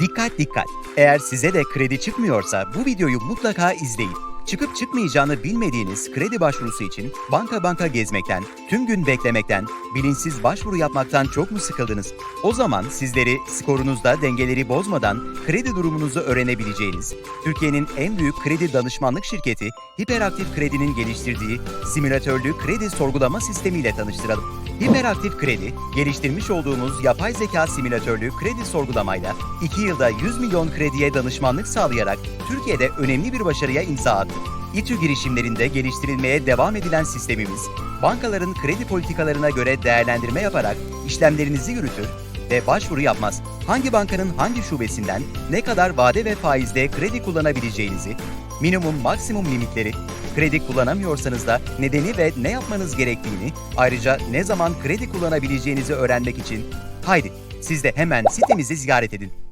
Dikkat dikkat! Eğer size de kredi çıkmıyorsa bu videoyu mutlaka izleyin. Çıkıp çıkmayacağını bilmediğiniz kredi başvurusu için banka banka gezmekten, tüm gün beklemekten, bilinçsiz başvuru yapmaktan çok mu sıkıldınız? O zaman sizleri skorunuzda dengeleri bozmadan kredi durumunuzu öğrenebileceğiniz, Türkiye'nin en büyük kredi danışmanlık şirketi Hiperaktif Kredi'nin geliştirdiği simülatörlü kredi sorgulama sistemiyle tanıştıralım. Hiperaktif Kredi, geliştirmiş olduğumuz yapay zeka simülatörlü kredi sorgulamayla 2 yılda 100 milyon krediye danışmanlık sağlayarak Türkiye'de önemli bir başarıya imza attı. İTÜ girişimlerinde geliştirilmeye devam edilen sistemimiz, bankaların kredi politikalarına göre değerlendirme yaparak işlemlerinizi yürütür ve başvuru yapmaz. Hangi bankanın hangi şubesinden ne kadar vade ve faizde kredi kullanabileceğinizi, minimum maksimum limitleri, kredi kullanamıyorsanız da nedeni ve ne yapmanız gerektiğini, ayrıca ne zaman kredi kullanabileceğinizi öğrenmek için haydi siz de hemen sitemizi ziyaret edin.